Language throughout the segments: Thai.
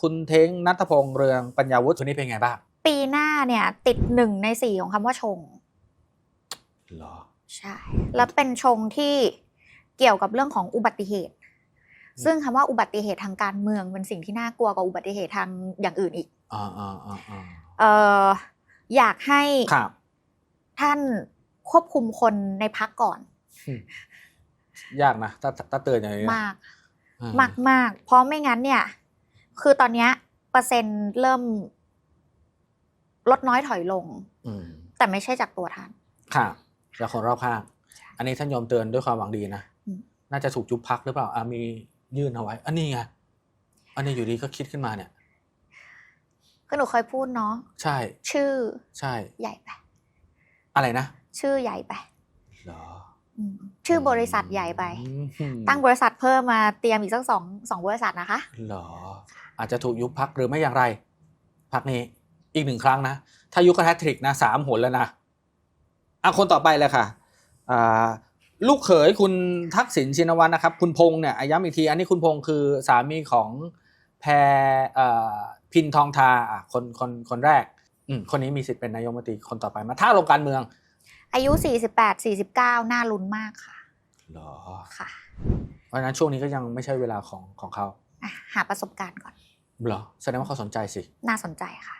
คุณเท้งนัทพงษ์เรืองปัญญาวุฒิคนนี้เป็นไงบ้าง ปีหน้าเนี่ยติดหนึ่งในสี่ของคำว่าชงเหรอ ใช่ แล้วเป็นชงที่เกี่ยวกับเรื่องของอุบัติเหตุอืมซึ่งคำว่าอุบัติเหตุทางการเมืองเป็นสิ่งที่น่ากลัวกว่าอุบัติเหตุทางอย่างอื่นอีกอ่าอ่าอ่าอ่าเอ่ออยากให้ครับท่านควบคุมคนในพักก่อน ยากนะถ้าถ้าเตือนอย่างนี้นะมากอ่มากมากเพราะไม่งั้นเนี่ย คือตอนเนี้ยเปอร์เซ็นต์เริ่มลดน้อยถอยลง อืมแต่ไม่ใช่จากตัวท่านครับจากคนรอบข้าง อันนี้ท่านยอมเตือนด้วยความหวังดีนะ อืม น่าจะถูกยุบพักหรือเปล่าอะมียื่นเอาไว้ อันนี้ไง อันนี้อยู่ดีก็คิดขึ้นมาเนี่ย คือหนูเคยพูดเนาะใช่ ชื่อใช่ ใหญ่ไปอะไรนะชื่อใหญ่ไป เหรออืม ชื่อบริษัทใหญ่ไปอืมตั้งบริษัทเพิ่มมาเตรียมอีกสักสองสองบริษัทนะคะเหรอ อาจจะถูกยุบพักหรือไม่อย่างไร พักนี้อีกหนึ่งครั้งนะ ถ้ายุบก็แฮตทริกนะสามหนแล้วนะอะคนต่อไปเลยค่ะอ่าลูกเขยคุณทักษิณชินวัตรนะครับ คุณพงษ์เนี่ยอะย้ำอีกที อันนี้คุณพงษ์คือสามีของแพรเอ่อพินทองทาอะคนคนคนแรกอืมคนนี้มีสิทธิ์เป็นนายกรัฐมนตรีคนต่อไปมาถ้าลงการเมือง อายุ 48 49 น่าลุ้นมากค่ะเหรอค่ะ เพราะฉะนั้นช่วงนี้ก็ยังไม่ใช่เวลาของของเขาอะหาประสบการณ์ก่อนเหรอแสดงว่าเขาสนใจสิน่าสนใจค่ะ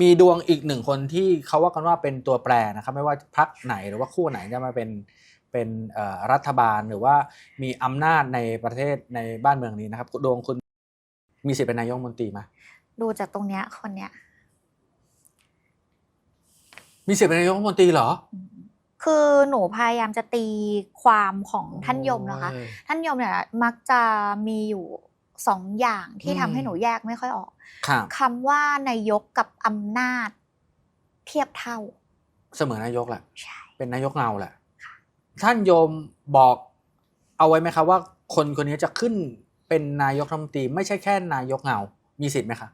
มีดวงอีกหนึ่งคนที่เขาว่ากันว่าเป็นตัวแปรนะครับ ไม่ว่าพรรคไหนหรือว่าคู่ไหนจะมาเป็นเป็นเอ่อรัฐบาลหรือว่ามีอำนาจในประเทศในบ้านเมืองนี้นะครับ ดวงคุณมีสิทธิ์เป็นนายกรัฐมนตรีไหมดูจากตรงเนี้ยคนเนี้ยมีสิทธิ์เป็นนายกรัฐมนตรีเหรออืม คือหนูพยายามจะตีความของท่านยมนะคะโอ้ยท่านยมเนี่ยมักจะมีอยู่สองอย่างที่อืมทำให้หนูแยกไม่ค่อยออกครับคำว่านายกกับอำนาจเทียบเท่า เสมือนนายกแหละใช่เป็นนายกเงาแหละท่านโยมบอกเอาไว้ไหมครับว่า คนคนนี้จะขึ้นเป็นนายกรัฐมนตรีไม่ใช่แค่นายกเงา มีสิทธิ์ไหมคะ